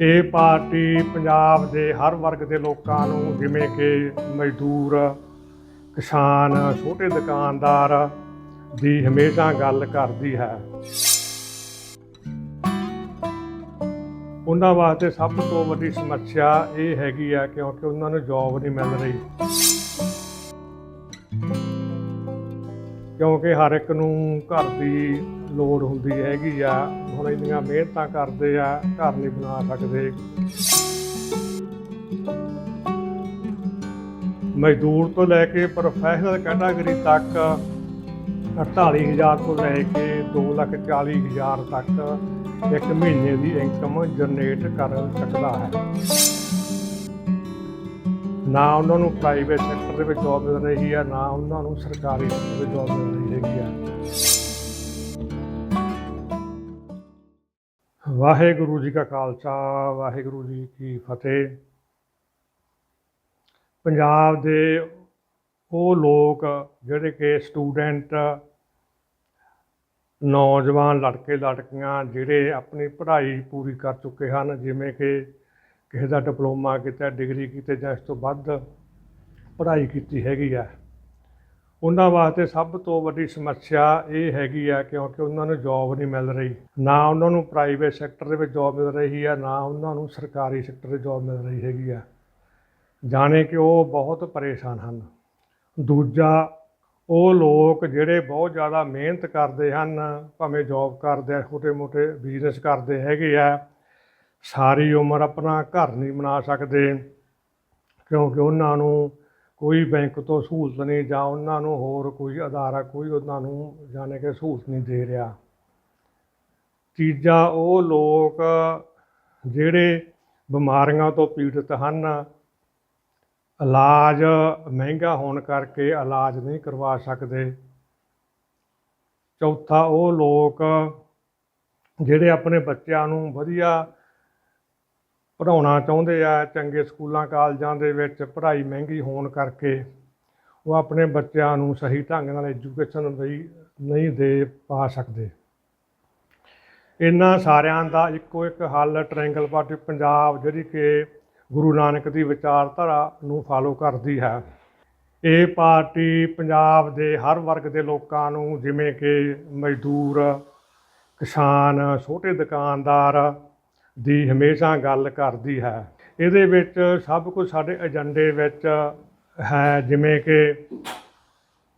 ਇਹ ਪਾਰਟੀ ਪੰਜਾਬ ਦੇ ਹਰ ਵਰਗ ਦੇ ਲੋਕਾਂ ਨੂੰ, ਜਿਵੇਂ ਕਿ ਮਜ਼ਦੂਰ, ਕਿਸਾਨ, ਛੋਟੇ ਦੁਕਾਨਦਾਰ ਦੀ ਹਮੇਸ਼ਾ ਗੱਲ ਕਰਦੀ ਹੈ। ਉਹਨਾਂ ਵਾਸਤੇ ਸਭ ਤੋਂ ਵੱਡੀ ਸਮੱਸਿਆ ਇਹ ਹੈਗੀ ਆ ਕਿਉਂਕਿ ਉਹਨਾਂ ਨੂੰ ਜੌਬ ਨਹੀਂ ਮਿਲ ਰਹੀ। ਕਿਉਂਕਿ ਹਰ ਇੱਕ ਨੂੰ ਘਰ ਦੀ ਲੋੜ ਹੁੰਦੀ ਹੈਗੀ ਆ। ਹੁਣ ਇੰਨੀਆਂ ਮਿਹਨਤਾਂ ਕਰਦੇ ਆ, ਘਰ ਨਹੀਂ ਬਣਾ ਸਕਦੇ। ਮਜ਼ਦੂਰ ਤੋਂ ਲੈ ਕੇ ਪ੍ਰੋਫੈਸ਼ਨਲ ਕੈਟਾਗਰੀ ਤੱਕ 48000 ਤੋਂ ਲੈ ਕੇ 240000 ਤੱਕ ਇੱਕ ਮਹੀਨੇ ਦੀ ਇਨਕਮ ਜਨਰੇਟ ਕਰ ਸਕਦਾ ਹੈ। ਨਾ ਉਹਨਾਂ ਨੂੰ ਪ੍ਰਾਈਵੇਟ ਸੈਕਟਰ ਦੇ ਵਿੱਚ ਜੌਬ ਮਿਲ ਰਹੀ ਹੈ ਨਾ ਉਹਨਾਂ ਨੂੰ ਸਰਕਾਰੀ ਸੈਕਟਰ ਵਿੱਚ ਜੌਬ ਮਿਲ ਰਹੀ ਹੈਗੀ ਹੈ ਵਾਹਿਗੁਰੂ ਜੀ ਕਾ ਖਾਲਸਾ, ਵਾਹਿਗੁਰੂ ਜੀ ਕੀ ਫਤਿਹ। ਪੰਜਾਬ ਦੇ ਉਹ ਲੋਕ ਜਿਹੜੇ ਕਿ ਸਟੂਡੈਂਟ ਨੌਜਵਾਨ, ਲੜਕੇ, ਲੜਕੀਆਂ ਜਿਹੜੇ ਆਪਣੀ ਪੜ੍ਹਾਈ ਪੂਰੀ ਕਰ ਚੁੱਕੇ ਹਨ, ਜਿਵੇਂ ਕਿ ਕਿਸੇ ਦਾ ਡਿਪਲੋਮਾ ਕੀਤਾ, ਡਿਗਰੀ ਕੀਤੀ ਜਾਂ ਇਸ ਤੋਂ ਵੱਧ ਪੜ੍ਹਾਈ ਕੀਤੀ ਹੈਗੀ ਆ। ਉਹਨਾਂ ਵਾਸਤੇ ਸਭ ਤੋਂ ਵੱਡੀ ਸਮੱਸਿਆ ਇਹ ਹੈਗੀ ਆ ਕਿਉਂਕਿ ਉਹਨਾਂ ਨੂੰ ਜੌਬ ਨਹੀਂ ਮਿਲ ਰਹੀ। ਨਾ ਉਹਨਾਂ ਨੂੰ ਪ੍ਰਾਈਵੇਟ ਸੈਕਟਰ ਦੇ ਵਿੱਚ ਜੌਬ ਮਿਲ ਰਹੀ ਆ, ਨਾ ਉਹਨਾਂ ਨੂੰ ਸਰਕਾਰੀ ਸੈਕਟਰ 'ਚ ਜੌਬ ਮਿਲ ਰਹੀ ਹੈਗੀ ਆ। ਜਾਣੇ ਕਿ ਉਹ ਬਹੁਤ ਪਰੇਸ਼ਾਨ ਹਨ। ਦੂਜਾ, ਉਹ ਲੋਕ ਜਿਹੜੇ ਬਹੁਤ ਜ਼ਿਆਦਾ ਮਿਹਨਤ ਕਰਦੇ ਹਨ, ਭਾਵੇਂ ਜੌਬ ਕਰਦੇ ਆ, ਛੋਟੇ-ਮੋਟੇ ਬਿਜ਼ਨਸ ਕਰਦੇ ਹੈਗੇ ਆ ਸਾਰੀ ਉਮਰ ਆਪਣਾ ਘਰ ਨਹੀਂ ਬਣਾ ਸਕਦੇ, ਕਿਉਂਕਿ ਉਹਨਾਂ ਨੂੰ ਕੋਈ ਬੈਂਕ ਤੋਂ ਸਹੂਲਤ ਨਹੀਂ ਜਾਂ ਉਹਨਾਂ ਨੂੰ ਹੋਰ ਕੋਈ ਅਦਾਰਾ ਕੋਈ ਉਹਨਾਂ ਨੂੰ ਜਾਣੇ ਕਿ ਸਹੂਲਤ ਨਹੀਂ ਦੇ ਰਿਹਾ। ਤੀਜਾ, ਉਹ ਲੋਕ ਜਿਹੜੇ ਬਿਮਾਰੀਆਂ ਤੋਂ ਪੀੜਤ ਹਨ, ਇਲਾਜ ਮਹਿੰਗਾ ਹੋਣ ਕਰਕੇ ਇਲਾਜ ਨਹੀਂ ਕਰਵਾ ਸਕਦੇ। ਚੌਥਾ, ਉਹ ਲੋਕ ਜਿਹੜੇ ਆਪਣੇ ਬੱਚਿਆਂ ਨੂੰ ਵਧੀਆ ਪੜ੍ਹਾਉਣਾ ਚਾਹੁੰਦੇ ਆ, ਚੰਗੇ ਸਕੂਲਾਂ, ਕਾਲਜਾਂ ਦੇ ਵਿੱਚ ਪੜ੍ਹਾਈ ਮਹਿੰਗੀ ਹੋਣ ਕਰਕੇ ਉਹ ਆਪਣੇ ਬੱਚਿਆਂ ਨੂੰ ਸਹੀ ਢੰਗ ਨਾਲ ਐਜੂਕੇਸ਼ਨ ਲਈ ਨਹੀਂ ਦੇ ਪਾ ਸਕਦੇ। ਇਹਨਾਂ ਸਾਰਿਆਂ ਦਾ ਇੱਕੋ ਇੱਕ ਹੱਲ ਟ੍ਰਾਇੰਗਲ ਪਾਰਟੀ ਪੰਜਾਬ ਜਿਹੜੀ ਕਿ ਗੁਰੂ ਨਾਨਕ ਦੀ ਵਿਚਾਰਧਾਰਾ ਨੂੰ ਫਾਲੋ ਕਰਦੀ ਹੈ। ਇਹ ਪਾਰਟੀ ਪੰਜਾਬ ਦੇ ਹਰ ਵਰਗ ਦੇ ਲੋਕਾਂ ਨੂੰ ਜਿਵੇਂ ਕਿ ਮਜ਼ਦੂਰ, ਕਿਸਾਨ, ਛੋਟੇ ਦੁਕਾਨਦਾਰ ਦੀ ਹਮੇਸ਼ਾ ਗੱਲ ਕਰਦੀ ਹੈ। ਇਹਦੇ ਵਿੱਚ ਸਭ ਕੁਝ ਸਾਡੇ ਏਜੰਡੇ ਵਿੱਚ ਹੈ, ਜਿਵੇਂ ਕਿ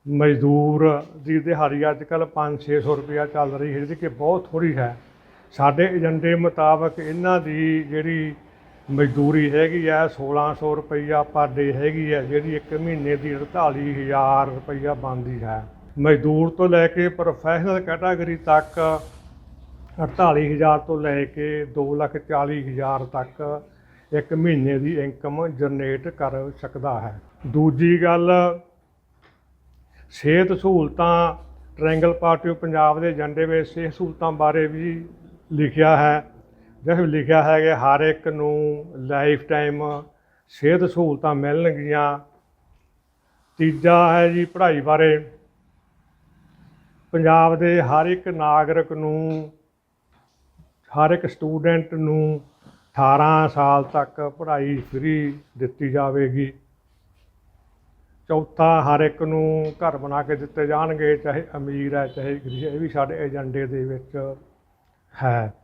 ਮਜ਼ਦੂਰ ਦੀ ਦਿਹਾੜੀ ਅੱਜ ਕੱਲ੍ਹ 5-600 ਰੁਪਇਆ ਚੱਲ ਰਹੀ ਹੈ, ਜਿਹੜੀ ਕਿ ਬਹੁਤ ਥੋੜੀ ਹੈ। ਸਾਡੇ ਏਜੰਡੇ ਮੁਤਾਬਕ ਇਹਨਾਂ ਦੀ ਜਿਹੜੀ ਮਜ਼ਦੂਰੀ ਹੈਗੀ ਆ 1600 ਰੁਪਈਆ ਪਰ ਡੇ ਹੈਗੀ ਆ ਜਿਹੜੀ ਇੱਕ ਮਹੀਨੇ ਦੀ 48000 ਰੁਪਈਆ ਬਣਦੀ ਹੈ। ਮਜ਼ਦੂਰ ਤੋਂ ਲੈ ਕੇ ਪ੍ਰੋਫੈਸ਼ਨਲ ਕੈਟਾਗਰੀ ਤੱਕ 48000 ਤੋਂ ਲੈ ਕੇ 240000 ਤੱਕ ਇੱਕ ਮਹੀਨੇ ਦੀ ਇਨਕਮ ਜਨਰੇਟ ਕਰ ਸਕਦਾ ਹੈ। ਦੂਜੀ ਗੱਲ, ਸਿਹਤ ਸਹੂਲਤਾਂ, ਟ੍ਰਾਇੰਗਲ ਪਾਰਟੀ ਪੰਜਾਬ ਦੇ ਏਜੰਡੇ ਵਿੱਚ ਸਿਹਤ ਸਹੂਲਤਾਂ ਬਾਰੇ ਵੀ ਲਿਖਿਆ ਹੈ। ਜਿਸ ਲਿਖਿਆ ਹੈ ਕਿ ਹਰ ਇੱਕ ਨੂੰ ਲਾਈਫ ਟਾਈਮ ਸਿਹਤ ਸਹੂਲਤਾਂ ਮਿਲਣਗੀਆਂ। ਤੀਜਾ ਹੈ ਜੀ ਪੜ੍ਹਾਈ ਬਾਰੇ। ਪੰਜਾਬ ਦੇ ਹਰ ਇੱਕ ਨਾਗਰਿਕ ਨੂੰ ਹਰ ਇੱਕ ਸਟੂਡੈਂਟ ਨੂੰ 18 ਸਾਲ ਤੱਕ ਪੜ੍ਹਾਈ ਫ੍ਰੀ ਦਿੱਤੀ ਜਾਵੇਗੀ। ਚੌਥਾ ਹਰ ਇੱਕ ਨੂੰ ਘਰ ਬਣਾ ਕੇ ਦਿੱਤੇ ਜਾਣਗੇ, ਚਾਹੇ ਅਮੀਰ ਹੈ, ਚਾਹੇ ਗਰੀਬ ਇਹ ਵੀ ਸਾਡੇ ਏਜੰਡੇ ਦੇ ਵਿੱਚ ਹੈ।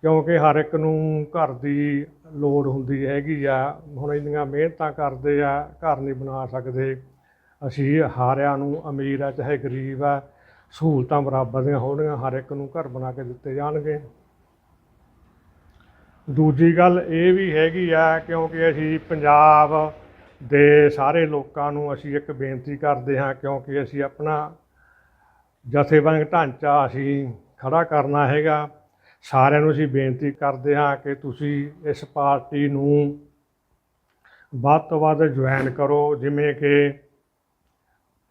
ਕਿਉਂਕਿ ਹਰ ਇੱਕ ਨੂੰ ਘਰ ਦੀ ਲੋੜ ਹੁੰਦੀ ਹੈਗੀ ਆ। ਹੁਣ ਇੰਨੀਆਂ ਮਿਹਨਤਾਂ ਕਰਦੇ ਆ, ਘਰ ਨਹੀਂ ਬਣਾ ਸਕਦੇ। ਅਸੀਂ ਹਾਰਿਆਂ ਨੂੰ ਅਮੀਰ ਆ ਚਾਹੇ ਗਰੀਬ ਆ ਸਹੂਲਤਾਂ ਬਰਾਬਰ ਦੀਆਂ ਹੋਣਗੀਆਂ ਹਰ ਇੱਕ ਨੂੰ ਘਰ ਬਣਾ ਕੇ ਦਿੱਤੇ ਜਾਣਗੇ। ਦੂਜੀ ਗੱਲ ਇਹ ਵੀ ਹੈਗੀ ਆ, ਕਿਉਂਕਿ ਅਸੀਂ ਪੰਜਾਬ ਦੇ ਸਾਰੇ ਲੋਕਾਂ ਨੂੰ ਅਸੀਂ ਇੱਕ ਬੇਨਤੀ ਕਰਦੇ ਹਾਂ, ਕਿਉਂਕਿ ਅਸੀਂ ਆਪਣਾ ਜਥੇਬੰਦ ਢਾਂਚਾ ਅਸੀਂ ਖੜਾ ਕਰਨਾ ਹੈਗਾ। ਸਾਰਿਆਂ ਨੂੰ ਅਸੀਂ ਬੇਨਤੀ ਕਰਦੇ ਹਾਂ ਕਿ ਤੁਸੀਂ ਇਸ ਪਾਰਟੀ ਨੂੰ ਵੱਧ ਤੋਂ ਵੱਧ ਜੁਆਇਨ ਕਰੋ, ਜਿਵੇਂ ਕਿ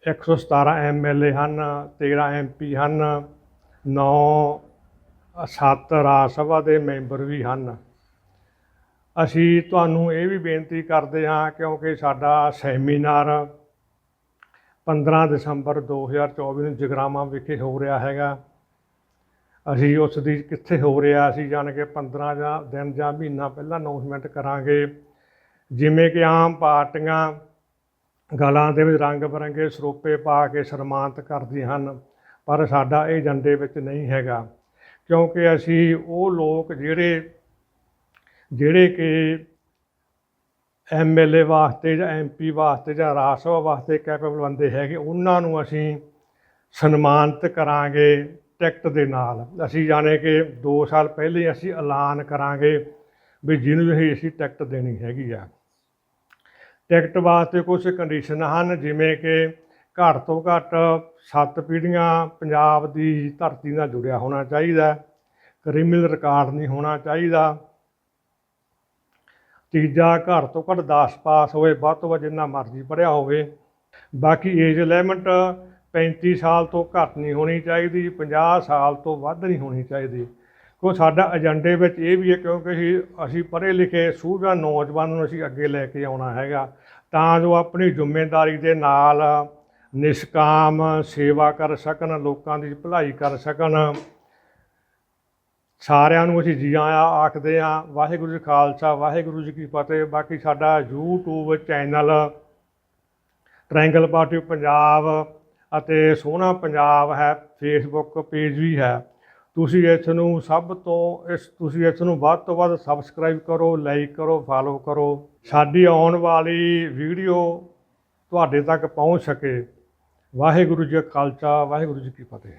117 ਐਮਐਲਏ ਹਨ 13 ਐਮਪੀ ਹਨ 9 7 ਰਾਜ ਸਭਾ ਦੇ ਮੈਂਬਰ ਵੀ ਹਨ। ਅਸੀਂ ਤੁਹਾਨੂੰ ਇਹ ਵੀ ਬੇਨਤੀ ਕਰਦੇ ਹਾਂ, ਕਿਉਂਕਿ ਸਾਡਾ ਸੈਮੀਨਾਰ 15 ਦਸੰਬਰ 2024 ਨੂੰ ਜਗਰਾਵਾਂ ਵਿਖੇ ਹੋ ਰਿਹਾ ਹੈਗਾ। ਅਸੀਂ ਉਸ ਦੀ ਕਿੱਥੇ ਹੋ ਰਿਹਾ, ਅਸੀਂ ਜਾਣ ਕੇ 15 ਜਾਂ ਦਿਨ ਜਾਂ ਮਹੀਨਾ ਪਹਿਲਾਂ ਅਨਾਉਂਸਮੈਂਟ ਕਰਾਂਗੇ। ਜਿਵੇਂ ਕਿ ਆਮ ਪਾਰਟੀਆਂ ਗਲਾਂ ਦੇ ਵਿੱਚ ਰੰਗ ਬਰੰਗੇ ਸਰੋਪੇ ਪਾ ਕੇ ਸਨਮਾਨਿਤ ਕਰਦੇ ਹਨ, ਪਰ ਸਾਡਾ ਇਹ ਏਜੰਡੇ ਵਿੱਚ ਨਹੀਂ ਹੈਗਾ, ਕਿਉਂਕਿ ਅਸੀਂ ਉਹ ਲੋਕ ਜਿਹੜੇ ਜਿਹੜੇ ਕਿ ਐਮਐਲਏ ਵਾਸਤੇ ਜਾਂ ਐਮਪੀ ਵਾਸਤੇ ਜਾਂ ਰਾਜ ਸਭਾ ਵਾਸਤੇ ਕੈਪੇਬਲ ਬੰਦੇ ਹੈਗੇ, ਉਹਨਾਂ ਨੂੰ ਅਸੀਂ ਸਨਮਾਨਿਤ ਕਰਾਂਗੇ ਟਿਕਟ ਦੇ ਨਾਲ। ਅਸੀਂ ਜਾਣੇ ਕਿ 2 ਸਾਲ ਪਹਿਲੇ ਅਸੀਂ ਐਲਾਨ ਕਰਾਂਗੇ ਵੀ ਜਿਹਨੂੰ ਵੀ ਅਸੀਂ ਟਿਕਟ ਦੇਣੀ ਹੈਗੀ ਆ। ਟਿਕਟ ਵਾਸਤੇ ਕੁਝ ਕੰਡੀਸ਼ਨ ਹਨ, ਜਿਵੇਂ ਕਿ ਘੱਟ ਤੋਂ ਘੱਟ 7 ਪੀੜ੍ਹੀਆਂ ਪੰਜਾਬ ਦੀ ਧਰਤੀ ਨਾਲ ਜੁੜਿਆ ਹੋਣਾ ਚਾਹੀਦਾ ਕ੍ਰਿਮੀਨਲ ਰਿਕਾਰਡ ਨਹੀਂ ਹੋਣਾ ਚਾਹੀਦਾ। ਤੀਜਾ, ਘੱਟ ਤੋਂ ਘੱਟ 10 ਪਾਸ ਹੋਵੇ, ਵੱਧ ਤੋਂ ਵੱਧ ਜਿੰਨਾ ਮਰਜ਼ੀ ਪੜ੍ਹਿਆ ਹੋਵੇ। ਬਾਕੀ ਏਜ ਲਿਮਟ 35 ਸਾਲ ਤੋਂ ਘੱਟ ਨਹੀਂ ਹੋਣੀ ਚਾਹੀਦੀ 50 ਸਾਲ ਤੋਂ ਵੱਧ ਨਹੀਂ ਹੋਣੀ ਚਾਹੀਦੀ। ਕੋ ਸਾਡਾ ਏਜੰਡੇ ਵਿੱਚ ਇਹ ਵੀ ਹੈ ਕਿਉਂਕਿ ਅਸੀਂ ਅਸੀਂ ਪੜ੍ਹੇ ਲਿਖੇ ਸੂਝਵਾਨ ਨੌਜਵਾਨ ਨੂੰ ਅਸੀਂ ਅੱਗੇ ਲੈ ਕੇ ਆਉਣਾ ਹੈਗਾ। ਤਾਂ ਜੋ ਆਪਣੀ ਜ਼ਿੰਮੇਵਾਰੀ ਦੇ ਨਾਲ ਨਿਸ਼ਕਾਮ, ਸੇਵਾ ਕਰ ਸਕਣ, ਲੋਕਾਂ ਦੀ ਭਲਾਈ ਕਰ ਸਕਣ। ਸਾਰਿਆਂ ਨੂੰ ਅਸੀਂ ਜੀ ਆਇਆਂ ਆਖਦੇ ਹਾਂ ਵਾਹਿਗੁਰੂ ਜੀ ਖਾਲਸਾ, ਵਾਹਿਗੁਰੂ ਜੀ ਕੀ ਫਤਿਹ। ਬਾਕੀ ਸਾਡਾ YouTube channel triangle party Punjab ਅਤੇ ਸੋਹਣਾ ਪੰਜਾਬ ਹੈ ਫੇਸਬੁੱਕ ਪੇਜ ਵੀ ਹੈ। ਤੁਸੀਂ ਇਸ ਨੂੰ ਸਭ ਤੋਂ, ਇਸ ਤੁਸੀਂ ਇਸ ਨੂੰ ਵੱਧ ਤੋਂ ਵੱਧ ਸਬਸਕ੍ਰਾਈਬ ਕਰੋ ਲਾਈਕ ਕਰੋ ਫਾਲੋ ਕਰੋ। ਸਾਡੀ ਆਉਣ ਵਾਲੀ ਵੀਡੀਓ ਤੁਹਾਡੇ ਤੱਕ ਪਹੁੰਚ ਸਕੇ। ਵਾਹਿਗੁਰੂ ਜੀ ਕਾ ਖਾਲਸਾ, ਵਾਹਿਗੁਰੂ ਜੀ ਕੀ ਫਤਿਹ।